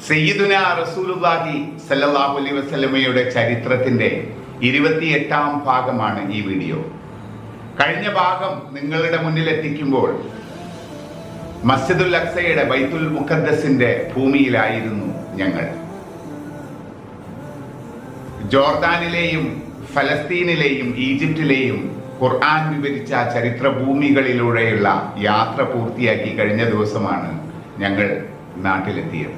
സയ്യിദുന റസൂലുള്ളാഹി സല്ലല്ലാഹു അലൈഹി വസല്ലമയുടെ ചരിത്രത്തിന്റെ ഇരുപത്തിയെട്ടാം ഭാഗമാണ് ഈ വീഡിയോ. കഴിഞ്ഞ ഭാഗം നിങ്ങളുടെ മുന്നിൽ എത്തിക്കുമ്പോൾ മസ്ജിദുൽ അക്സയുടെ ബൈത്തുൽ മുഖദ്സിന്റെ ഭൂമിയിലായിരുന്നു ഞങ്ങൾ. ജോർദാനിലെയും ഫലസ്തീനിലെയും ഈജിപ്തിലെയും ഖുർആൻ വിവരിച്ച ചരിത്ര ഭൂമികളിലൂടെയുള്ള യാത്ര പൂർത്തിയാക്കി കഴിഞ്ഞ ദിവസമാണ് ഞങ്ങൾ നാട്ടിലെത്തിയത്.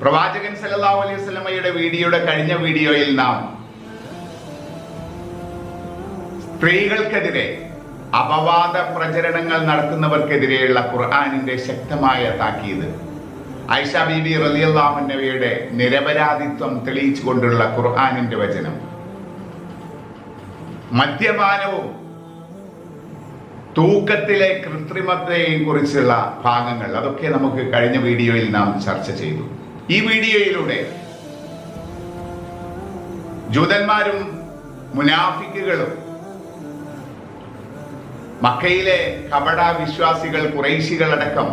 പ്രവാചകൻ സല്ലല്ലാഹു അലൈഹി വസല്ലമയുടെ വീഡിയോയുടെ കഴിഞ്ഞ വീഡിയോയിൽ നാം സ്ത്രീകൾക്കെതിരെ അപവാദ പ്രചരണങ്ങൾ നടത്തുന്നവർക്കെതിരെയുള്ള ഖുർആാനിന്റെ ശക്തമായ താക്കീത്. ഐഷ ബീബി റലിയല്ലാമന്നവയുടെ നിരപരാധിത്വം തെളിയിച്ചുകൊണ്ടുള്ള ഖുർആാനിന്റെ വചനം. മദ്യപാനവും തൂക്കത്തിലെ കൃത്രിമത്തെയും കുറിച്ചുള്ള ഭാഗങ്ങൾ. അതൊക്കെ നമുക്ക് കഴിഞ്ഞ വീഡിയോയിൽ നാം ചർച്ച ചെയ്തു. ഈ വീഡിയോയിലൂടെ ജൂതന്മാരും മുനാഫിക്കുകളും മക്കയിലെ കപട വിശ്വാസികൾ കുറേശികളടക്കം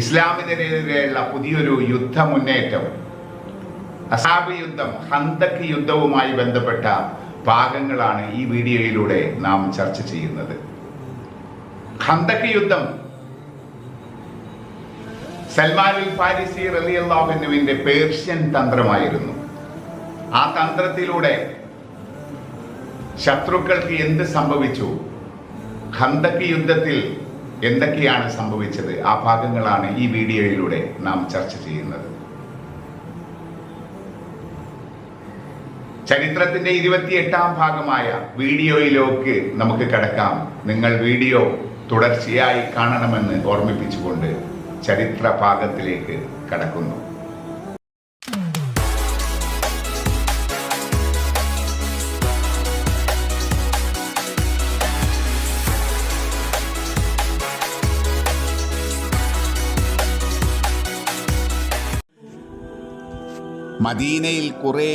ഇസ്ലാമിനെതിരെയുള്ള പുതിയൊരു യുദ്ധ മുന്നേറ്റം അസാബ് യുദ്ധം ഹന്തക് യുദ്ധവുമായി ബന്ധപ്പെട്ട ഭാഗങ്ങളാണ് ഈ വീഡിയോയിലൂടെ നാം ചർച്ച ചെയ്യുന്നത്. ഹന്തക് യുദ്ധം സൽമാനുൽ ഫാരിസി റലിയല്ലാഹുവിന്റെ പേർഷ്യൻ തന്ത്രമായിരുന്നു. ആ തന്ത്രത്തിലൂടെ ശത്രുക്കൾക്ക് എന്ത് സംഭവിച്ചു? ഖന്തക് യുദ്ധത്തിൽ എന്തൊക്കെയാണ് സംഭവിച്ചത്? ആ ഭാഗങ്ങളാണ് ഈ വീഡിയോയിലൂടെ നാം ചർച്ച ചെയ്യുന്നത്. ചരിത്രത്തിന്റെ ഇരുപത്തിയെട്ടാം ഭാഗമായ വീഡിയോയിലേക്ക് നമുക്ക് കിടക്കാം. നിങ്ങൾ വീഡിയോ തുടർച്ചയായി കാണണമെന്ന് ഓർമ്മിപ്പിച്ചുകൊണ്ട് ചരിത്ര ഭാഗത്തിലേക്ക് കടക്കുന്നു. മദീനയിൽ കുറേ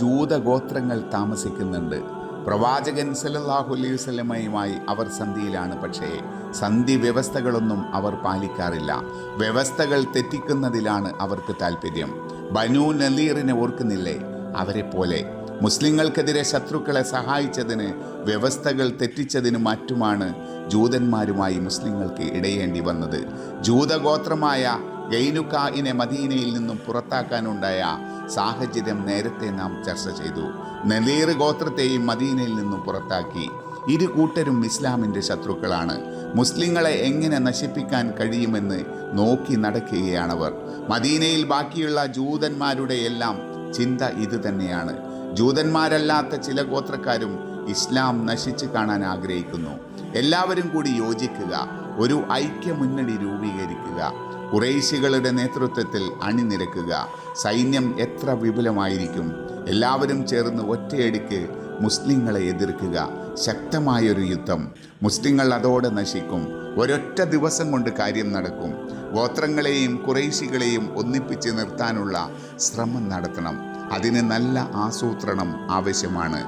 ജൂതഗോത്രങ്ങൾ താമസിക്കുന്നുണ്ട്. പ്രവാചകൻ സല്ലല്ലാഹു അലൈഹി സ്വലമയുമായി അവർ സന്ധിയിലാണ്. പക്ഷേ സന്ധി വ്യവസ്ഥകളൊന്നും അവർ പാലിക്കാറില്ല. വ്യവസ്ഥകൾ തെറ്റിക്കുന്നതിലാണ് അവർക്ക് താല്പര്യം ബനു നലീറിനെ ഓർക്കുന്നില്ലേ? അവരെ പോലെ മുസ്ലിങ്ങൾക്കെതിരെ ശത്രുക്കളെ സഹായിച്ചതിന് വ്യവസ്ഥകൾ തെറ്റിച്ചതിന് മറ്റുമാണ് ജൂതന്മാരുമായി മുസ്ലിങ്ങൾക്ക് ഇടയേണ്ടി വന്നത്. ജൂതഗോത്രമായ ഗൈനുക്കായിനെ മദീനയിൽ നിന്നും പുറത്താക്കാനുണ്ടായ സാഹചര്യം നേരത്തെ നാം ചർച്ച ചെയ്തു. നലീർ ഗോത്രത്തെയും മദീനയിൽ നിന്നും പുറത്താക്കി. ഇരു കൂട്ടരും ഇസ്ലാമിന്റെ ശത്രുക്കളാണ്. മുസ്ലിങ്ങളെ എങ്ങനെ നശിപ്പിക്കാൻ കഴിയുമെന്ന് നോക്കി നടക്കുകയാണവർ. മദീനയിൽ ബാക്കിയുള്ള ജൂതന്മാരുടെ എല്ലാം ചിന്ത ഇത് തന്നെയാണ്. ജൂതന്മാരല്ലാത്ത ചില ഗോത്രക്കാരും ഇസ്ലാം നശിച്ചു കാണാൻ ആഗ്രഹിക്കുന്നു. എല്ലാവരും കൂടി യോജിക്കുക. ഒരു ഐക്യ മുന്നണി രൂപീകരിക്കുക. കുറേശികളുടെ നേതൃത്വത്തിൽ അണിനിരക്കുക. സൈന്യം എത്ര വിപുലമായിരിക്കും. എല്ലാവരും ചേർന്ന് ഒറ്റയടിക്ക് മുസ്ലിങ്ങളെ എതിർക്കുക. ശക്തമായൊരു യുദ്ധം. മുസ്ലിങ്ങൾ അതോടെ നശിക്കും. ഒരൊറ്റ ദിവസം കൊണ്ട് കാര്യം നടക്കും. ഗോത്രങ്ങളെയും കുറേശികളെയും ഒന്നിപ്പിച്ച് നിർത്താനുള്ള ശ്രമം നടത്തണം. അതിന് നല്ല ആസൂത്രണം ആവശ്യമാണ്.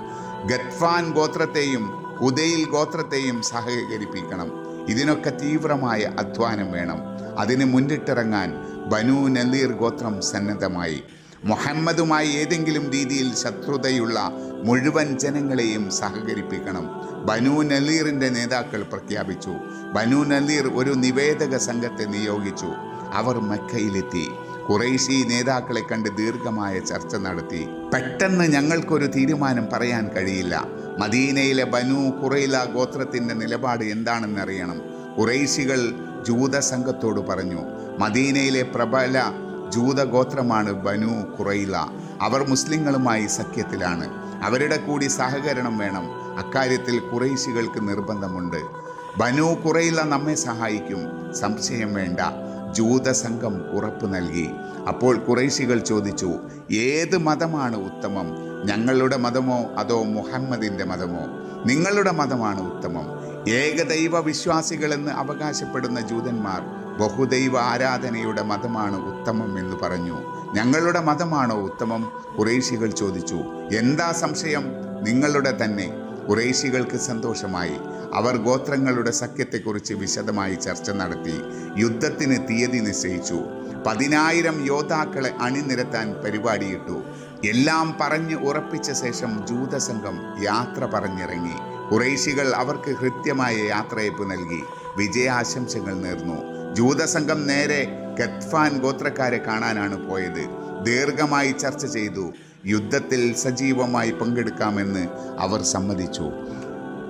ഗത്ഫാൻ ഗോത്രത്തെയും ഉദയിൽ ഗോത്രത്തെയും സഹകരിപ്പിക്കണം. ഇതിനൊക്കെ തീവ്രമായ അധ്വാനം വേണം. അതിന് മുന്നിട്ടിറങ്ങാൻ ബനു നദീർ ഗോത്രം സന്നദ്ധമായി. മുഹമ്മദുമായി ഏതെങ്കിലും രീതിയിൽ ശത്രുതയുള്ള മുഴുവൻ ജനങ്ങളെയും സഹകരിപ്പിക്കണം. ബനു നലീറിന്റെ നേതാക്കൾ പ്രഖ്യാപിച്ചു. ബനു നലീർ ഒരു നിവേദക സംഘത്തെ നിയോഗിച്ചു. അവർ മക്കയിലെത്തി. കുറേശി നേതാക്കളെ കണ്ട് ദീർഘമായ ചർച്ച നടത്തി. പെട്ടെന്ന് ഞങ്ങൾക്കൊരു തീരുമാനം പറയാൻ കഴിയില്ല. മദീനയിലെ ബനു കുറൈല ഗോത്രത്തിന്റെ നിലപാട് എന്താണെന്നറിയണം കുറൈശികൾ ജൂത സംഘത്തോട് പറഞ്ഞു മദീനയിലെ പ്രബല ജൂതഗോത്രമാണ് ബനു കുറൈല. അവർ മുസ്ലിങ്ങളുമായി സഖ്യത്തിലാണ്. അവരുടെ കൂടി സഹകരണം വേണം. അക്കാര്യത്തിൽ കുറൈശികൾക്ക് നിർബന്ധമുണ്ട്. ബനു കുറയില നമ്മെ സഹായിക്കും. സംശയം വേണ്ട. ജൂതസംഘം ഉറപ്പ് നൽകി. അപ്പോൾ കുറേശികൾ ചോദിച്ചു ഏത് മതമാണ് ഉത്തമം? ഞങ്ങളുടെ മതമോ അതോ മുഹമ്മദിന്റെ മതമോ? നിങ്ങളുടെ മതമാണ് ഉത്തമം. ഏകദൈവ വിശ്വാസികളെന്ന് അവകാശപ്പെടുന്ന ജൂതന്മാർ ബഹുദൈവ ആരാധനയുടെ മതമാണ് ഉത്തമം എന്ന് പറഞ്ഞു. ഞങ്ങളുടെ മതമാണോ ഉത്തമം? കുറേശികൾ ചോദിച്ചു. എന്താ സംശയം? നിങ്ങളുടെ തന്നെ. കുറേശികൾക്ക് സന്തോഷമായി. അവർ ഗോത്രങ്ങളുടെ സഖ്യത്തെക്കുറിച്ച് വിശദമായി ചർച്ച നടത്തി. യുദ്ധത്തിന് തീയതി നിശ്ചയിച്ചു. പതിനായിരം യോദ്ധാക്കളെ അണിനിരത്താൻ പരിപാടിയിട്ടു. എല്ലാം പറഞ്ഞ് ഉറപ്പിച്ച ശേഷം ജൂതസംഘം യാത്ര പറഞ്ഞിറങ്ങി. കുറേശികൾ അവർക്ക് കൃത്യമായ യാത്രയപ്പ് നൽകി. വിജയാശംസകൾ നേർന്നു. ജൂതസംഘം നേരെ ഗത്ഫാൻ ഗോത്രക്കാരെ കാണാനാണ് പോയത്. ദീർഘമായി ചർച്ച ചെയ്തു. യുദ്ധത്തിൽ സജീവമായി പങ്കെടുക്കാമെന്ന് അവർ സമ്മതിച്ചു.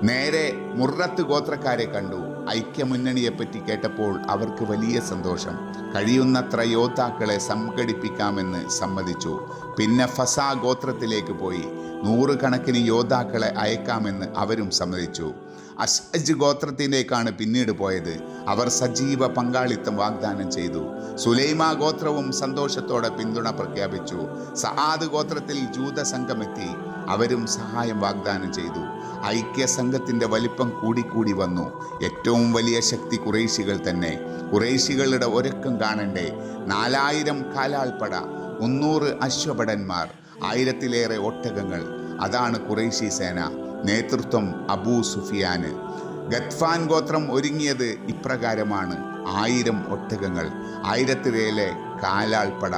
നേരെ മുറത്ത് ഗോത്രക്കാരെ കണ്ടു. ഐക്യമുന്നണിയെപ്പറ്റി കേട്ടപ്പോൾ അവർക്ക് വലിയ സന്തോഷം. കഴിയുന്നത്ര യോദ്ധാക്കളെ സംഘടിപ്പിക്കാമെന്ന് സമ്മതിച്ചു. പിന്നെ ഫസാ ഗോത്രത്തിലേക്ക് പോയി. നൂറുകണക്കിന് യോദ്ധാക്കളെ അയക്കാമെന്ന് അവരും സമ്മതിച്ചു. അസജ് ഗോത്രത്തിലേക്കാണ് പിന്നീട് പോയത്. അവർ സജീവ പങ്കാളിത്തം വാഗ്ദാനം ചെയ്തു. സുലൈമ ഗോത്രവും സന്തോഷത്തോടെ പിന്തുണ പ്രഖ്യാപിച്ചു. സഹാദ് ഗോത്രത്തിൽ ജൂത സംഘമെത്തി. അവരും സഹായം വാഗ്ദാനം ചെയ്തു. ഐക്യ സംഘത്തിന്റെ വലിപ്പം കൂടിക്കൂടി വന്നു. ഏറ്റവും വലിയ ശക്തി കുറേശികൾ തന്നെ. കുറേശികളുടെ ഒരുക്കം കാണണ്ടേ? നാലായിരം കാലാൾപ്പട മുന്നൂറ് അശ്വഭടന്മാർ ആയിരത്തിലേറെ ഒട്ടകങ്ങൾ. അതാണ് കുറേശി സേന. നേതൃത്വം അബൂ സുഫിയാന്. ഗത്ഫാൻ ഗോത്രം ഒരുങ്ങിയത് ഇപ്രകാരമാണ്. ആയിരം ഒട്ടകങ്ങൾ ആയിരത്തിലേലെ കാലാൾപ്പട.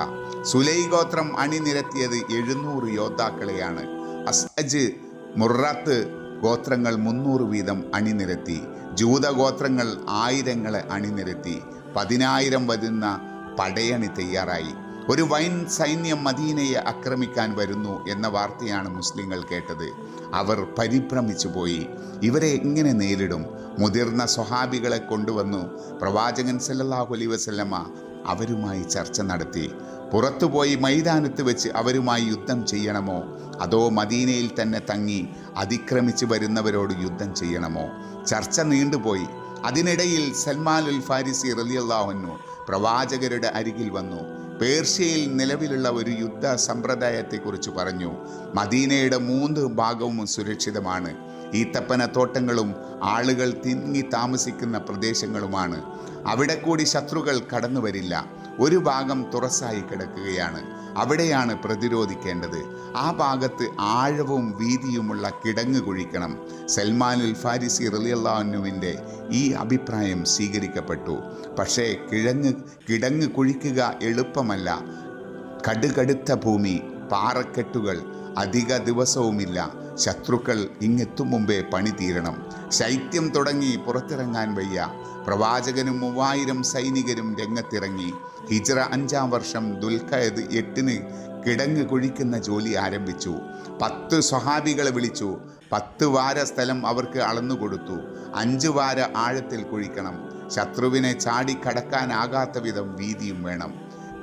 സുലൈ ഗോത്രം അണിനിരത്തിയത് എഴുന്നൂറ് യോദ്ധാക്കളെയാണ്. അസ്അജ് മുറാത്ത് ഗോത്രങ്ങൾ മുന്നൂറ് വീതം അണിനിരത്തി. ജൂതഗോത്രങ്ങൾ ആയിരങ്ങളെ അണിനിരത്തി. പതിനായിരം വരുന്ന പടയണി തയ്യാറായി. ഒരു വൈൻ സൈന്യം മദീനയെ ആക്രമിക്കാൻ വരുന്നു എന്ന വാർത്തയാണ് മുസ്ലിങ്ങൾ കേട്ടത്. അവർ പരിഭ്രമിച്ചു പോയി ഇവരെ എങ്ങനെ നേരിടും? മുതിർന്ന സ്വഹാബികളെ കൊണ്ടുവന്നു. പ്രവാചകൻ സല്ലാഹു അലൈഹി വസല്ലമ അവരുമായി ചർച്ച നടത്തി. പുറത്തുപോയി മൈതാനത്ത് വെച്ച് അവരുമായി യുദ്ധം ചെയ്യണമോ? അതോ മദീനയിൽ തന്നെ തങ്ങി അതിക്രമിച്ചു വരുന്നവരോട് യുദ്ധം ചെയ്യണമോ? ചർച്ച നീണ്ടുപോയി. അതിനിടയിൽ സൽമാൻ ഉൽ ഫാരിസി റലിയല്ലാഹുന്നു പ്രവാചകരുടെ അരികിൽ വന്നു. പേർഷ്യയിൽ നിലവിലുള്ള ഒരു യുദ്ധ സമ്പ്രദായത്തെക്കുറിച്ച് പറഞ്ഞു. മദീനയുടെ മൂന്ന് ഭാഗവും സുരക്ഷിതമാണ്. ഈത്തപ്പന തോട്ടങ്ങളും ആളുകൾ തിങ്ങി താമസിക്കുന്ന പ്രദേശങ്ങളുമാണ്. അവിടെ കൂടി ശത്രുക്കൾ കടന്നു വരില്ല. ഒരു ഭാഗം തുറസായി കിടക്കുകയാണ്. അവിടെയാണ് പ്രതിരോധിക്കേണ്ടത്. ആ ഭാഗത്ത് ആഴവും വീതിയുമുള്ള കിടങ്ങ് കുഴിക്കണം. സൽമാനുൽ ഫാരിസി റലിയല്ലാഹുവിന്റെ ഈ അഭിപ്രായം സ്വീകരിക്കപ്പെട്ടു. പക്ഷേ കിഴങ്ങ് കിടങ്ങ് കുഴിക്കുക എളുപ്പമല്ല. കടുകടുത്ത ഭൂമി പാറക്കെട്ടുകൾ അധിക ദിവസവുമില്ല. ശത്രുക്കൾ ഇങ്ങെത്തും മുമ്പേ പണി തീരണം ശൈത്യം തുടങ്ങി പുറത്തിറങ്ങാൻ വയ്യ. പ്രവാചകനും മൂവായിരം സൈനികരും രംഗത്തിറങ്ങി. ഹിജ്റ അഞ്ചാം വർഷം ദുൽഖയത് എട്ടിന് കിടങ്ങ് കുഴിക്കുന്ന ജോലി ആരംഭിച്ചു. പത്ത് സ്വഹാബികളെ വിളിച്ചു. പത്ത് വാര സ്ഥലം അവർക്ക് അളന്നു കൊടുത്തു. അഞ്ച് വാര ആഴത്തിൽ കുഴിക്കണം. ശത്രുവിനെ ചാടിക്കടക്കാനാകാത്ത വിധം വീതിയും വേണം.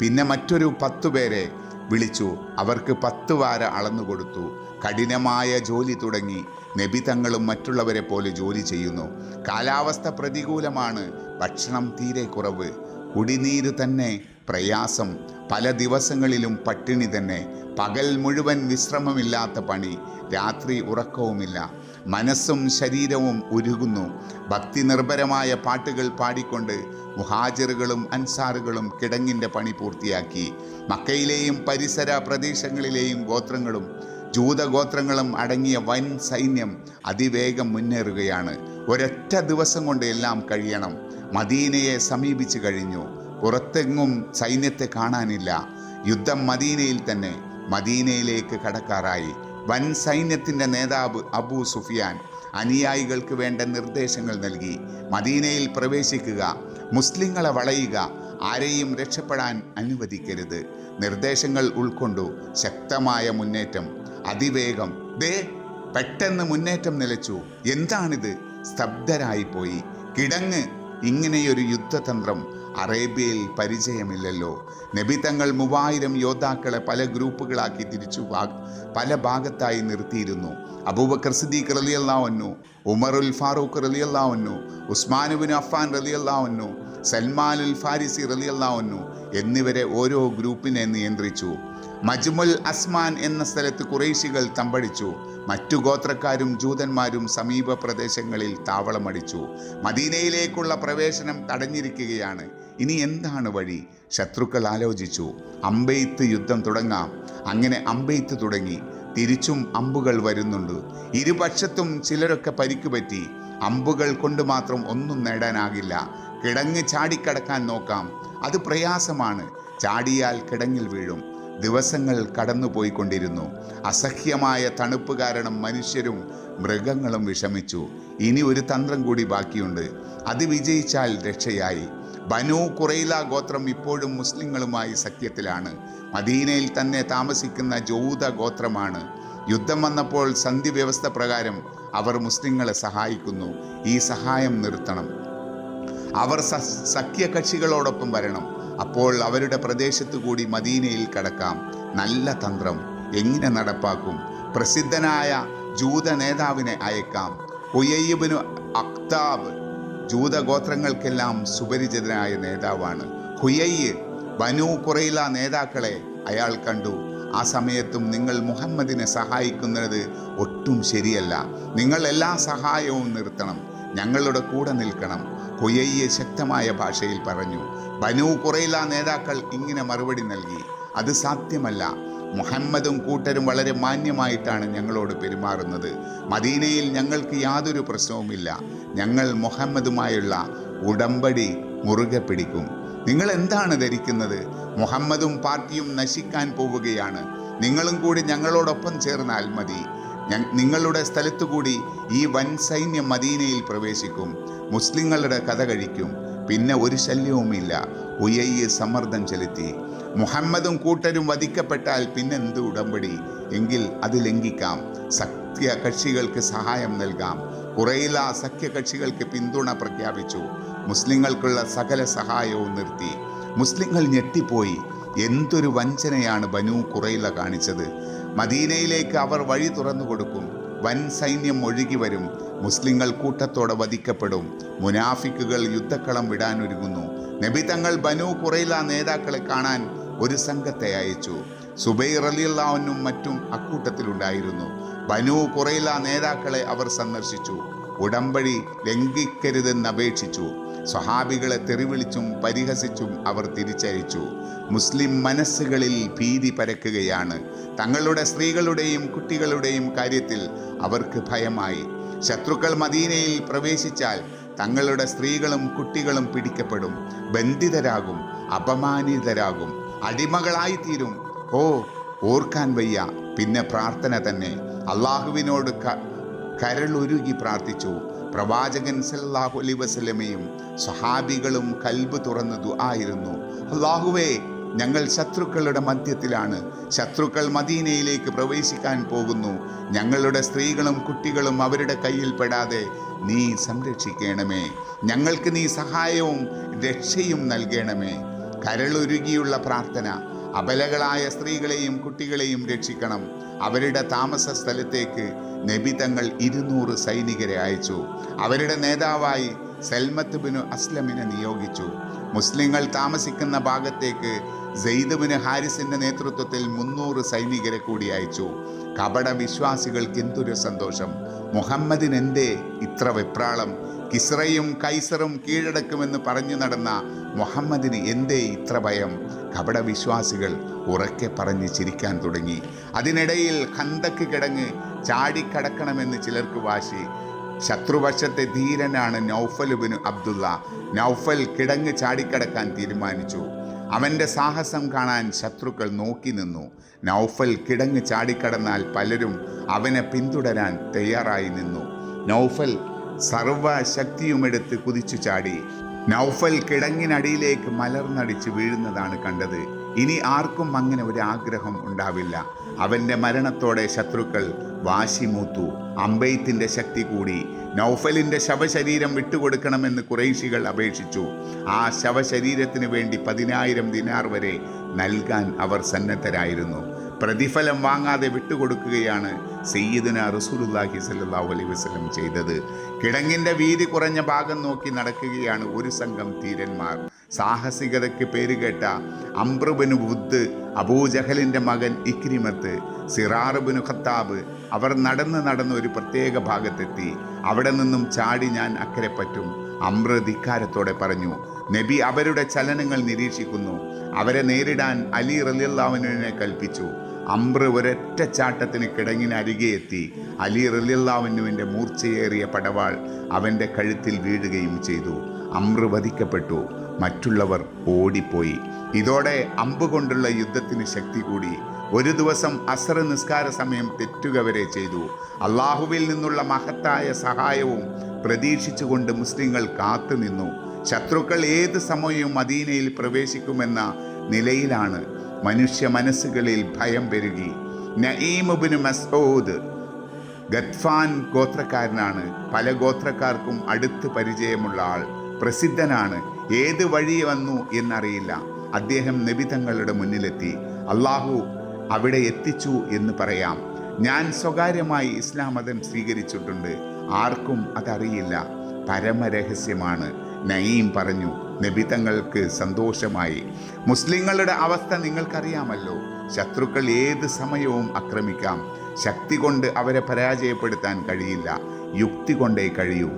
പിന്നെ മറ്റൊരു പത്തു പേരെ വിളിച്ചു. അവർക്ക് പത്ത് വാര അളന്നു കൊടുത്തു. കഠിനമായ ജോലി തുടങ്ങി. നബി തങ്ങളും മറ്റുള്ളവരെ പോലെ ജോലി ചെയ്യുന്നു. കാലാവസ്ഥ പ്രതികൂലമാണ്. ഭക്ഷണം തീരെ കുറവ്. കുടിനീര് തന്നെ പ്രയാസം. പല ദിവസങ്ങളിലും പട്ടിണി തന്നെ. പകൽ മുഴുവൻ വിശ്രമമില്ലാത്ത പണി. രാത്രി ഉറക്കവുമില്ല. മനസ്സും ശരീരവും ഉരുകുന്നു ഭക്തി നിർഭരമായ പാട്ടുകൾ പാടിക്കൊണ്ട് മുഹാജിറുകളും അൻസാറുകളും കിടങ്ങിന്റെ പണി പൂർത്തിയാക്കി. മക്കയിലെയും പരിസര പ്രദേശങ്ങളിലെയും ഗോത്രങ്ങളും ജൂതഗോത്രങ്ങളും അടങ്ങിയ വൻ സൈന്യം അതിവേഗം മുന്നേറുകയാണ്. ഒരൊറ്റ ദിവസം കൊണ്ട് എല്ലാം കഴിയണം. മദീനയെ സമീപിച്ചു കഴിഞ്ഞു. പുറത്തെങ്ങും സൈന്യത്തെ കാണാനില്ല. യുദ്ധം മദീനയിൽ തന്നെ. മദീനയിലേക്ക് കടക്കാറായി. വൻ സൈന്യത്തിന്റെ നേതാവ് അബൂ സുഫിയാൻ അനുയായികൾക്ക് വേണ്ട നിർദ്ദേശങ്ങൾ നൽകി. മദീനയിൽ പ്രവേശിക്കുക മുസ്ലിങ്ങളെ വളയുക ആരെയും രക്ഷപ്പെടാൻ അനുവദിക്കരുത്. നിർദ്ദേശങ്ങൾ ഉൾക്കൊണ്ടു ശക്തമായ മുന്നേറ്റം. അതിവേഗം. ദേ പെട്ടെന്ന് മുന്നേറ്റം നിലച്ചു. എന്താണിത്? സ്തബ്ധരായിപ്പോയി കിടങ്ങ്. ഇങ്ങനെയൊരു യുദ്ധതന്ത്രം അറേബ്യയിൽ പരിചയമില്ലല്ലോ. നബി തങ്ങൾ മൂവായിരം യോദ്ധാക്കളെ പല ഗ്രൂപ്പുകളാക്കി തിരിച്ചു പല ഭാഗത്തായി നിർത്തിയിരുന്നു. അബൂബക്കർ സിദ്ദീഖ് റലിയല്ലാവുന്നു ഉമറുൽ ഫാറൂഖ് റലിയല്ലാവുന്നു ഉസ്മാനുബിൻ അഫ്ഫാൻ റലിയല്ലാവുന്നു സൽമാൻ ഉൽ ഫാരിസി റലിയല്ലാവുന്നു എന്നിവരെ ഓരോ ഗ്രൂപ്പിനെ നിയന്ത്രിച്ചു. മജ്മുൽ അസ്മാൻ എന്ന സ്ഥലത്ത് കുറേശികൾ തമ്പടിച്ചു. മറ്റു ഗോത്രക്കാരും ജൂതന്മാരും സമീപ പ്രദേശങ്ങളിൽ താവളമടിച്ചു. മദീനയിലേക്കുള്ള പ്രവേശനം തടഞ്ഞിരിക്കുകയാണ്. ഇനി എന്താണ് വഴി? ശത്രുക്കൾ ആലോചിച്ചു. അമ്പെയ്ത്ത് യുദ്ധം തുടങ്ങാം. അങ്ങനെ അമ്പെയ്ത്ത് തുടങ്ങി. തിരിച്ചും അമ്പുകൾ വരുന്നുണ്ട്. ഇരുപക്ഷത്തും ചിലരൊക്കെ പരിക്കുപറ്റി. അമ്പുകൾ കൊണ്ട് മാത്രം ഒന്നും നേടാനാകില്ല. കിടങ്ങ് ചാടിക്കടക്കാൻ നോക്കാം. അത് പ്രയാസമാണ്. ചാടിയാൽ കിടങ്ങിൽ വീഴും. ദിവസങ്ങൾ കടന്നുപോയിക്കൊണ്ടിരുന്നു. അസഹ്യമായ തണുപ്പ് കാരണം മനുഷ്യരും മൃഗങ്ങളും വിഷമിച്ചു. ഇനി ഒരു തന്ത്രം കൂടി ബാക്കിയുണ്ട്. അത് വിജയിച്ചാൽ രക്ഷയായി. ബനു കുറൈല ഗോത്രം ഇപ്പോഴും മുസ്ലിങ്ങളുമായി സഖ്യത്തിലാണ്. മദീനയിൽ തന്നെ താമസിക്കുന്ന ജൗത ഗോത്രമാണ്. യുദ്ധം വന്നപ്പോൾ സന്ധി വ്യവസ്ഥ പ്രകാരം അവർ മുസ്ലിങ്ങളെ സഹായിക്കുന്നു. ഈ സഹായം നിർത്തണം. അവർ സഖ്യകക്ഷികളോടൊപ്പം വരണം. അപ്പോൾ അവരുടെ പ്രദേശത്തു കൂടി മദീനയിൽ കടക്കാം. നല്ല തന്ത്രം. എങ്ങനെ നടപ്പാക്കും? പ്രസിദ്ധനായ ജൂത നേതാവിനെ അയക്കാം. ഹുയയ്യബിനു അക്താബ് ജൂതഗോത്രങ്ങൾക്കെല്ലാം സുപരിചിതനായ നേതാവാണ്. ഹുയയ്യ് ബനു കുറയില നേതാക്കളെ അയാൾ കണ്ടു. ആ സമയത്തും നിങ്ങൾ മുഹമ്മദിനെ സഹായിക്കുന്നത് ഒട്ടും ശരിയല്ല. നിങ്ങൾ എല്ലാ സഹായവും നിർത്തണം. ഞങ്ങളുടെ കൂടെ നിൽക്കണം. ഹുയയ്യ് ശക്തമായ ഭാഷയിൽ പറഞ്ഞു. ബനു കുറയില നേതാക്കൾ ഇങ്ങനെ മറുപടി നൽകി. അത് സാധ്യമല്ല. മുഹമ്മദും കൂട്ടരും വളരെ മാന്യമായിട്ടാണ് ഞങ്ങളോട് പെരുമാറുന്നത്. മദീനയിൽ ഞങ്ങൾക്ക് യാതൊരു പ്രശ്നവുമില്ല. ഞങ്ങൾ മുഹമ്മദുമായുള്ള ഉടമ്പടി മുറുകെ പിടിക്കും. നിങ്ങൾ എന്താണ് ധരിക്കുന്നത്? മുഹമ്മദും പാർട്ടിയും നശിക്കാൻ പോവുകയാണ്. നിങ്ങളും കൂടി ഞങ്ങളോടൊപ്പം ചേർന്നാൽ മതി. നിങ്ങളുടെ സ്ഥലത്തുകൂടി ഈ വൻ സൈന്യം മദീനയിൽ പ്രവേശിക്കും. മുസ്ലിങ്ങളുടെ കഥ കഴിക്കും. പിന്നെ ഒരു ശല്യവുമില്ല. ഉയ്യ സമ്മർദ്ദം ചെലുത്തി. മുഹമ്മദും കൂട്ടരും വധിക്കപ്പെട്ടാൽ പിന്നെന്ത് ഉടമ്പടി? എങ്കിൽ അത് ലംഘിക്കാം. സഖ്യ കക്ഷികൾക്ക് സഹായം നൽകാം. കുറയില സഖ്യകക്ഷികൾക്ക് പിന്തുണ പ്രഖ്യാപിച്ചു. മുസ്ലിങ്ങൾക്കുള്ള സകല സഹായവും നിർത്തി. മുസ്ലിങ്ങൾ ഞെട്ടിപ്പോയി. എന്തൊരു വഞ്ചനയാണ് ബനു കുറയില കാണിച്ചത്. മദീനയിലേക്ക് അവർ വഴി തുറന്നു കൊടുക്കും. വൻ സൈന്യം ഒഴുകി വരും. മുസ്ലിങ്ങൾ കൂട്ടത്തോടെ വധിക്കപ്പെടും. മുനാഫിക്കുകൾ യുദ്ധക്കളം വിടാനൊരുങ്ങുന്നു നബി തങ്ങൾ ബനു കുറയില നേതാക്കളെ കാണാൻ ഒരു സംഘത്തെ അയച്ചു. സുബൈർ അലിയുള്ളവനും മറ്റും അക്കൂട്ടത്തിലുണ്ടായിരുന്നു. ബനു കുറയില നേതാക്കളെ അവർ സന്ദർശിച്ചു. ഉടമ്പടി ലംഘിക്കരുതെന്ന് അപേക്ഷിച്ചു. സ്വഹാബികളെ തെറിവിളിച്ചും പരിഹസിച്ചും അവർ തിരിച്ചയച്ചു. മുസ്ലിം മനസ്സുകളിൽ ഭീതി പരക്കുകയാണ്. തങ്ങളുടെ സ്ത്രീകളുടെയും കുട്ടികളുടെയും കാര്യത്തിൽ അവർക്ക് ഭയമായി. ശത്രുക്കൾ മദീനയിൽ പ്രവേശിച്ചാൽ തങ്ങളുടെ സ്ത്രീകളും കുട്ടികളും പിടിക്കപ്പെടും ബന്ധിതരാകും അപമാനിതരാകും അടിമകളായിത്തീരും. ഓ ഓർക്കാൻ വയ്യ. പിന്നെ പ്രാർത്ഥന തന്നെ. അള്ളാഹുവിനോട് കരളുരുകി പ്രാർത്ഥിച്ചു. പ്രവാചകൻ സല്ലല്ലാഹു അലൈഹി വസല്ലമയും സ്വഹാബികളും കൽബ് തുറന്ന് ദുആയിരുന്നു അള്ളാഹുവേ ഞങ്ങൾ ശത്രുക്കളുടെ മധ്യത്തിലാണ്. ശത്രുക്കൾ മദീനയിലേക്ക് പ്രവേശിക്കാൻ പോകുന്നു. ഞങ്ങളുടെ സ്ത്രീകളും കുട്ടികളും അവരുടെ കയ്യിൽ പെടാതെ നീ സംരക്ഷിക്കണമേ. ഞങ്ങൾക്ക് നീ സഹായവും രക്ഷയും നൽകണമേ. കരളുരുകിയുള്ള പ്രാർത്ഥന അബലകളായ സ്ത്രീകളെയും കുട്ടികളെയും രക്ഷിക്കണം. അവരുടെ താമസ സ്ഥലത്തേക്ക് നബി തങ്ങൾ ഇരുന്നൂറ് സൈനികരെ അയച്ചു. അവരുടെ നേതാവായി സൽമത്ത് ബിനു അസ്ലമിനെ നിയോഗിച്ചു. മുസ്ലിങ്ങൾ താമസിക്കുന്ന ഭാഗത്തേക്ക് സെയ്ദ് ബിന് ഹാരിസിന്റെ നേതൃത്വത്തിൽ മുന്നൂറ് സൈനികരെ കൂടി അയച്ചു. കപട വിശ്വാസികൾക്ക് എന്തൊരു സന്തോഷം. മുഹമ്മദിനെന്തേ ഇത്ര വെപ്രാളം. കിസ്റയും കൈസറും കീഴടക്കുമെന്ന് പറഞ്ഞു നടന്ന മുഹമ്മദിന് എന്തേ ഇത്ര ഭയം? കപട വിശ്വാസികൾ ഉറക്കെ പറഞ്ഞ് ചിരിക്കാൻ തുടങ്ങി. അതിനിടയിൽ ഖന്തക്ക് കിടങ്ങ് ചാടിക്കടക്കണമെന്ന് ചിലർക്ക് വാശി. ശത്രുപക്ഷത്തെ ധീരനാണ് നൗഫലുബിന് അബ്ദുള്ള. നൗഫൽ കിടങ്ങ് ചാടിക്കടക്കാൻ തീരുമാനിച്ചു. അവന്റെ സാഹസം കാണാൻ ശത്രുക്കൾ നോക്കി നിന്നു. നൗഫൽ കിടങ്ങ് ചാടിക്കടന്നാൽ പലരും അവനെ പിന്തുടരാൻ തയ്യാറായി നിന്നു. നൗഫൽ സർവശക്തിയുമെടുത്ത് കുതിച്ചു ചാടി. നൗഫൽ കിടങ്ങിനടിയിലേക്ക് മലർന്നടിച്ച് വീഴുന്നതാണ് കണ്ടത്. ഇനി ആർക്കും അങ്ങനെ ഒരു ആഗ്രഹം ഉണ്ടാവില്ല. അവന്റെ മരണത്തോടെ ശത്രുക്കൾ വാശിമൂത്തു അമ്പെയ്ത്തിന്റെ ശക്തി കൂടി. നൗഫലിന്റെ ശവശരീരം വിട്ടുകൊടുക്കണമെന്ന് കുറേശികൾ അപേക്ഷിച്ചു. ആ ശവശരീരത്തിന് വേണ്ടി പതിനായിരം ദിനാർ വരെ നൽകാൻ അവർ സന്നദ്ധരായിരുന്നു. പ്രതിഫലം വാങ്ങാതെ വിട്ടുകൊടുക്കുകയാണ് സയ്യിദിന റസൂലുല്ലാഹി സ്വല്ലല്ലാഹു അലൈഹി വസല്ലം ചെയ്തത്. കിടങ്ങിന്റെ വീതി കുറഞ്ഞ ഭാഗം നോക്കി നടക്കുകയാണ് ഒരു സംഘം ധീരന്മാർ. സാഹസികതയ്ക്ക് പേരുകേട്ട അംബ്രുബിന് ബുദ്ധ് അബൂജഹലിന്റെ മകൻ ഇക്രിമത്ത് സിറാറുബിന് ഖത്താബ് അവർ നടന്ന് നടന്ന് ഒരു പ്രത്യേക ഭാഗത്തെത്തി. അവിടെ നിന്നും ചാടി ഞാൻ അക്കരെ പറ്റും. അമ്ര ധിക്കാരത്തോടെ പറഞ്ഞു നബി അവരുടെ ചലനങ്ങൾ നിരീക്ഷിക്കുന്നു. അവരെ നേരിടാൻ അലി റലിയല്ലാവിനെ കൽപ്പിച്ചു. അമ്ര ഒരൊറ്റ ചാട്ടത്തിന് കിടങ്ങിന് അരികെ എത്തി. അലി റലിയല്ലാവിനുവിന്റെ മൂർച്ചയേറിയ പടവാൾ അവന്റെ കഴുത്തിൽ വീഴുകയും ചെയ്തു. അമ്ര വധിക്കപ്പെട്ടു. മറ്റുള്ളവർ ഓടിപ്പോയി. ഇതോടെ അമ്പ് കൊണ്ടുള്ള യുദ്ധത്തിന് ശക്തി കൂടി. ഒരു ദിവസം അസർ നിസ്കാര സമയം തെറ്റുക വരെ ചെയ്തു. അള്ളാഹുവിൽ നിന്നുള്ള മഹത്തായ സഹായവും പ്രതീക്ഷിച്ചുകൊണ്ട് മുസ്ലിങ്ങൾ കാത്തുനിന്നു. ശത്രുക്കൾ ഏത് സമയവും മദീനയിൽ പ്രവേശിക്കുമെന്ന നിലയിലാണ് മനുഷ്യ മനസ്സുകളിൽ ഭയം പെരുകി. നഈമുബിന് മസൂദ് ഗത്ഫാൻ ഗോത്രക്കാരനാണ്. പല ഗോത്രക്കാർക്കും അടുത്ത് പരിചയമുള്ള ആൾ. പ്രസിദ്ധനാണ്. ഏത് വഴി വന്നു എന്നറിയില്ല. അദ്ദേഹം നബിതങ്ങളുടെ മുന്നിലെത്തി. അള്ളാഹു അവിടെ എത്തിച്ചു എന്ന് പറയാം. ഞാൻ സ്വകാര്യമായി ഇസ്ലാം മതം സ്വീകരിച്ചിട്ടുണ്ട്. ആർക്കും അതറിയില്ല. പരമരഹസ്യമാണ്. നയീം പറഞ്ഞു നബി തങ്ങൾക്ക് സന്തോഷമായി. മുസ്ലിങ്ങളുടെ അവസ്ഥ നിങ്ങൾക്കറിയാമല്ലോ. ശത്രുക്കൾ ഏത് സമയവും ആക്രമിക്കാം. ശക്തി കൊണ്ട് അവരെ പരാജയപ്പെടുത്താൻ കഴിയില്ല. യുക്തി കൊണ്ടേ കഴിയൂ.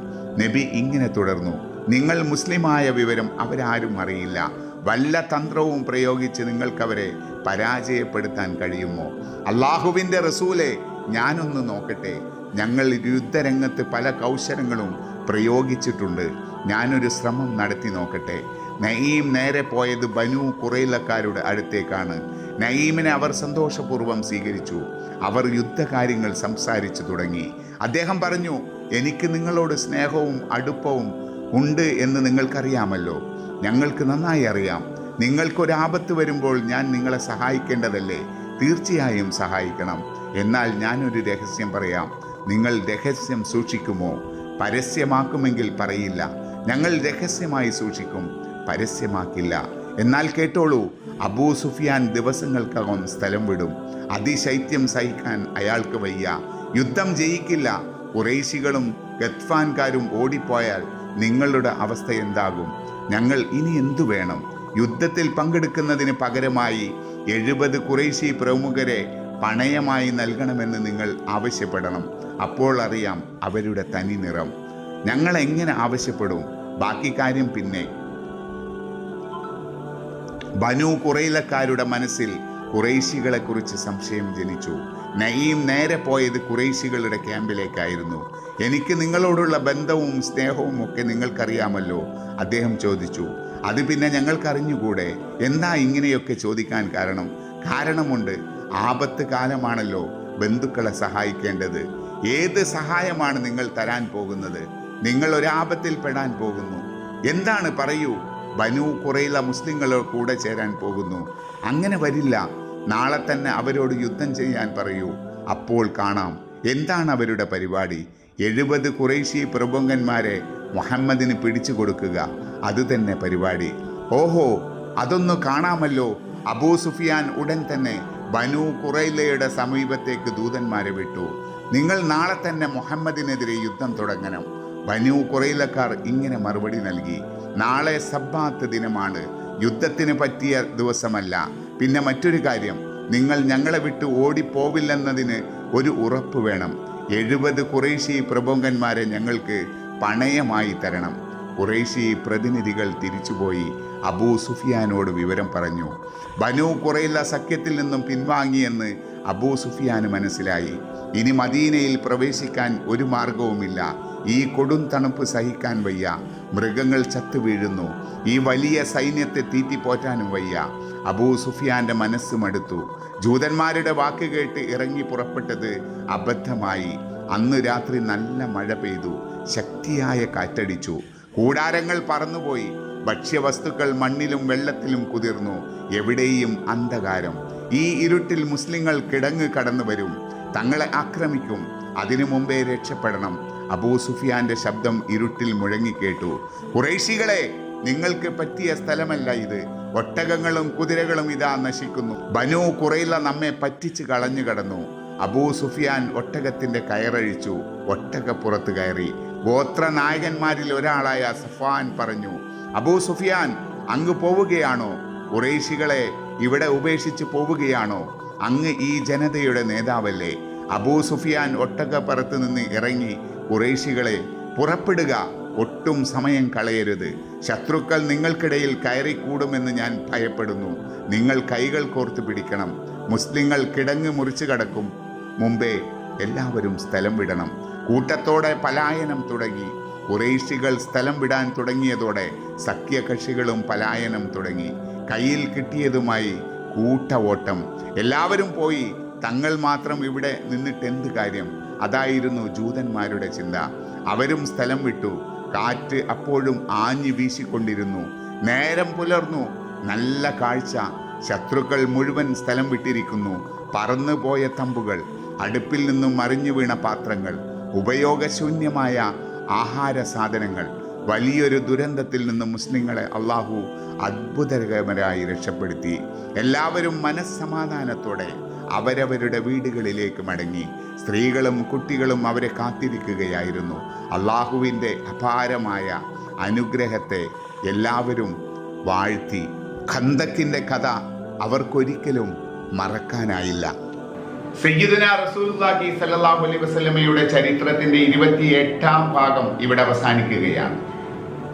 നബി ഇങ്ങനെ തുടർന്നു നിങ്ങൾ മുസ്ലിമായ വിവരം അവരാരും അറിയില്ല. വല്ല തന്ത്രവും പ്രയോഗിച്ച് നിങ്ങൾക്കവരെ പരാജയപ്പെടുത്താൻ കഴിയുമോ? അള്ളാഹുവിന്റെ റസൂലെ ഞാനൊന്ന് നോക്കട്ടെ. ഞങ്ങൾ യുദ്ധരംഗത്ത് പല കൗശലങ്ങളും പ്രയോഗിച്ചിട്ടുണ്ട്. ഞാനൊരു ശ്രമം നടത്തി നോക്കട്ടെ. നയീം നേരെ പോയത് ബനു കുറയിലക്കാരുടെ അടുത്തേക്കാണ്. നയീമിനെ അവർ സന്തോഷപൂർവം സ്വീകരിച്ചു. അവർ യുദ്ധകാര്യങ്ങൾ സംസാരിച്ചു തുടങ്ങി. അദ്ദേഹം പറഞ്ഞു എനിക്ക് നിങ്ങളോട് സ്നേഹവും അടുപ്പവും ഉണ്ട് എന്ന് നിങ്ങൾക്കറിയാമല്ലോ. ഞങ്ങൾക്ക് നന്നായി അറിയാം. നിങ്ങൾക്കൊരാപത്ത് വരുമ്പോൾ ഞാൻ നിങ്ങളെ സഹായിക്കേണ്ടതല്ലേ? തീർച്ചയായും സഹായിക്കണം. എന്നാൽ ഞാനൊരു രഹസ്യം പറയാം. നിങ്ങൾ രഹസ്യം സൂക്ഷിക്കുമോ? പരസ്യമാക്കുമെങ്കിൽ പറയില്ല. ഞങ്ങൾ രഹസ്യമായി സൂക്ഷിക്കും. പരസ്യമാക്കില്ല. എന്നാൽ കേട്ടോളൂ അബൂ സുഫിയാൻ ദിവസങ്ങൾക്കകം സ്ഥലം വിടും. അതിശൈത്യം സഹിക്കാൻ അയാൾക്ക് വയ്യ. യുദ്ധം ജയിക്കില്ല. കുറേശികളും ഗത്ഫാൻകാരും ഓടിപ്പോയാൽ നിങ്ങളുടെ അവസ്ഥ എന്താകും? ഞങ്ങൾ ഇനി എന്തു വേണം? യുദ്ധത്തിൽ പങ്കെടുക്കുന്നതിന് പകരമായി എഴുപത് കുറേശി പ്രമുഖരെ പണയമായി നൽകണമെന്ന് നിങ്ങൾ ആവശ്യപ്പെടണം. അപ്പോൾ അറിയാം അവരുടെ തനി നിറം ഞങ്ങൾ എങ്ങനെ ആവശ്യപ്പെടും? ബാക്കി കാര്യം പിന്നെ. ബനു കുറയിലക്കാരുടെ മനസ്സിൽ കുറേശികളെക്കുറിച്ച് സംശയം ജനിച്ചു. നയീം നേരെ പോയത് കുറേശികളുടെ ക്യാമ്പിലേക്കായിരുന്നു. എനിക്ക് നിങ്ങളോടുള്ള ബന്ധവും സ്നേഹവും ഒക്കെ നിങ്ങൾക്കറിയാമല്ലോ? അദ്ദേഹം ചോദിച്ചു. അത് പിന്നെ ഞങ്ങൾക്കറിഞ്ഞുകൂടെ? എന്താ ഇങ്ങനെയൊക്കെ ചോദിക്കാൻ കാരണം? കാരണമുണ്ട്. ആപത്ത് കാലമാണല്ലോ ബന്ധുക്കളെ സഹായിക്കേണ്ടത്. ഏത് സഹായമാണ് നിങ്ങൾ തരാൻ പോകുന്നത്? നിങ്ങൾ ഒരാപത്തിൽ പെടാൻ പോകുന്നു. എന്താണ് പറയൂ? ബനു കുറയില മുസ്ലിങ്ങളോ കൂടെ ചേരാൻ പോകുന്നു. അങ്ങനെ വരില്ല. നാളെ തന്നെ അവരോട് യുദ്ധം ചെയ്യാൻ പറയൂ. അപ്പോൾ കാണാം. എന്താണ് അവരുടെ പരിപാടി? എഴുപത് കുറേശി പ്രഭുങ്കന്മാരെ മുഹമ്മദിന് പിടിച്ചു കൊടുക്കുക. അതുതന്നെ പരിപാടി. ഓഹോ അതൊന്നു കാണാമല്ലോ. അബൂ സുഫിയാൻ ഉടൻ തന്നെ ബനു കുറൈലയുടെ സമീപത്തേക്ക് ദൂതന്മാരെ വിട്ടു. നിങ്ങൾ നാളെ തന്നെ മുഹമ്മദിനെതിരെ യുദ്ധം തുടങ്ങണം. ബനു കുറയിലക്കാർ ഇങ്ങനെ മറുപടി നൽകി. നാളെ സബ്ബാത്ത് ദിനമാണ്. യുദ്ധത്തിന് പറ്റിയ ദിവസമല്ല. പിന്നെ മറ്റൊരു കാര്യം. നിങ്ങൾ ഞങ്ങളെ വിട്ട് ഓടിപ്പോവില്ലെന്നതിന് ഒരു ഉറപ്പ് വേണം. എഴുപത് കുറേശി പ്രഭുങ്കന്മാരെ ഞങ്ങൾക്ക് പണയമായി തരണം. കുറേശി പ്രതിനിധികൾ തിരിച്ചുപോയി അബൂ സുഫിയാനോട് വിവരം പറഞ്ഞു. ബനു കുറയില്ല സഖ്യത്തിൽ നിന്നും പിൻവാങ്ങിയെന്ന് അബൂ സുഫിയാന് മനസ്സിലായി. ഇനി മദീനയിൽ പ്രവേശിക്കാൻ ഒരു മാർഗവുമില്ല ഈ കൊടും തണുപ്പ് സഹിക്കാൻ വയ്യ. മൃഗങ്ങൾ ചത്തു വീഴുന്നു. ഈ വലിയ സൈന്യത്തെ തീറ്റിപ്പോറ്റാനും വയ്യ. അബൂ സുഫിയാന്റെ മനസ്സ് മടുത്തു. ജൂതന്മാരുടെ വാക്ക് കേട്ട് ഇറങ്ങി പുറപ്പെട്ടത് അബദ്ധമായി. അന്ന് രാത്രി നല്ല മഴ പെയ്തു. ശക്തിയായ കാറ്റടിച്ചു. കൂടാരങ്ങൾ പറന്നുപോയി. ഭക്ഷ്യവസ്തുക്കൾ മണ്ണിലും വെള്ളത്തിലും കുതിർന്നു. എവിടെയും അന്ധകാരം. ഈ ഇരുട്ടിൽ മുസ്ലിങ്ങൾ കിടങ്ങ് കടന്നു വരും തങ്ങളെ ആക്രമിക്കും. അതിനു മുമ്പേ രക്ഷപ്പെടണം. അബൂ സുഫിയാന്റെ ശബ്ദം ഇരുട്ടിൽ മുഴങ്ങിക്കേട്ടു കുറേശികളെ നിങ്ങൾക്ക് പറ്റിയ സ്ഥലമല്ല ഇത്. ഒട്ടകങ്ങളും കുതിരകളും ഇതാ നശിക്കുന്നു. ബനു കുറയില്ല നമ്മെ പറ്റിച്ച് കളഞ്ഞു കടന്നു. അബൂ സുഫിയാൻ ഒട്ടകത്തിന്റെ കയറഴിച്ചു. ഒട്ടകപ്പുറത്ത് കയറി. ഗോത്ര നായകന്മാരിൽ ഒരാളായ സഫാൻ പറഞ്ഞു അബൂ സുഫിയാൻ അങ്ങ് പോവുകയാണോ? കുറേശികളെ ഇവിടെ ഉപേക്ഷിച്ച് പോവുകയാണോ? അങ്ങ് ഈ ജനതയുടെ നേതാവല്ലേ? അബൂ സുഫിയാൻ ഒട്ടകപ്പുറത്ത് നിന്ന് ഇറങ്ങി കുറേശികളെ പുറപ്പെടുക. ഒട്ടും സമയം കളയരുത്. ശത്രുക്കൾ നിങ്ങൾക്കിടയിൽ കയറിക്കൂടുമെന്ന് ഞാൻ ഭയപ്പെടുന്നു. നിങ്ങൾ കൈകൾ കോർത്ത് പിടിക്കണം. മുസ്ലിങ്ങൾ കിടങ്ങ് മുറിച്ചു കടക്കും. മുമ്പേ എല്ലാവരും സ്ഥലം വിടണം. കൂട്ടത്തോടെ പലായനം തുടങ്ങി. കുറേശികൾ സ്ഥലം വിടാൻ തുടങ്ങിയതോടെ സഖ്യകക്ഷികളും പലായനം തുടങ്ങി. കയ്യിൽ കിട്ടിയതുമായി കൂട്ട ഓട്ടം എല്ലാവരും പോയി. തങ്ങൾ മാത്രം ഇവിടെ നിന്നിട്ട് എന്ത് കാര്യം? അതായിരുന്നു ജൂതന്മാരുടെ ചിന്ത. അവരും സ്ഥലം വിട്ടു. കാറ്റ് അപ്പോഴും ആഞ്ഞു വീശിക്കൊണ്ടിരുന്നു. നേരം പുലർന്നു. നല്ല കാഴ്ച. ശത്രുക്കൾ മുഴുവൻ സ്ഥലം വിട്ടിരിക്കുന്നു. പറന്നുപോയ തമ്പുകൾ. അടുപ്പിൽ നിന്നും മറിഞ്ഞു വീണ പാത്രങ്ങൾ. ഉപയോഗശൂന്യമായ ആഹാര സാധനങ്ങൾ. വലിയൊരു ദുരന്തത്തിൽ നിന്ന് മുസ്ലിങ്ങളെ അള്ളാഹു അത്ഭുതകരമായി രക്ഷപ്പെടുത്തി. എല്ലാവരും മനസ്സമാധാനത്തോടെ അവരവരുടെ വീടുകളിലേക്ക് മടങ്ങി. സ്ത്രീകളും കുട്ടികളും അവരെ കാത്തിരിക്കുകയായിരുന്നു. അള്ളാഹുവിന്റെ അപാരമായ അനുഗ്രഹത്തെ എല്ലാവരും വാഴ്ത്തി. ഖന്തക്കിന്റെ കഥ അവർക്കൊരിക്കലും മറക്കാനായില്ല. സയ്യിദന റസൂലുള്ളാഹി സല്ലല്ലാഹു അലൈഹി വസല്ലമയുടെ ചരിത്രത്തിന്റെ ഇരുപത്തിയെട്ടാം ഭാഗം ഇവിടെ അവസാനിക്കുകയാണ്.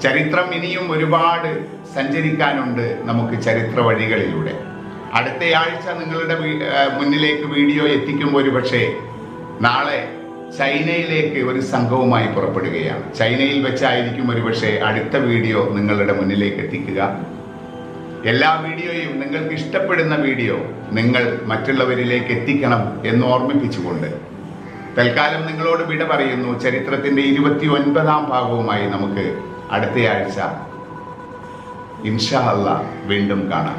ചരിത്രം ഇനിയും ഒരുപാട് സഞ്ചരിക്കാനുണ്ട് നമുക്ക് ചരിത്ര വഴികളിലൂടെ. അടുത്തയാഴ്ച നിങ്ങളുടെ മുന്നിലേക്ക് വീഡിയോ എത്തിക്കുമ്പോൾ ഒരു പക്ഷേ നാളെ ചൈനയിലേക്ക് ഒരു സംഘവുമായി പുറപ്പെടുകയാണ്. ചൈനയിൽ വെച്ചായിരിക്കും ഒരുപക്ഷെ അടുത്ത വീഡിയോ നിങ്ങളുടെ മുന്നിലേക്ക് എത്തിക്കുക. എല്ലാ വീഡിയോയും നിങ്ങൾക്ക് ഇഷ്ടപ്പെടുന്ന വീഡിയോ നിങ്ങൾ മറ്റുള്ളവരിലേക്ക് എത്തിക്കണം എന്ന് ഓർമ്മിപ്പിച്ചുകൊണ്ട് തൽക്കാലം നിങ്ങളോട് വിട പറയുന്നു. ചരിത്രത്തിന്റെ ഇരുപത്തി ഒൻപതാം ഭാഗവുമായി നമുക്ക് അടുത്തയാഴ്ച ഇൻഷാ അല്ല വീണ്ടും കാണാം.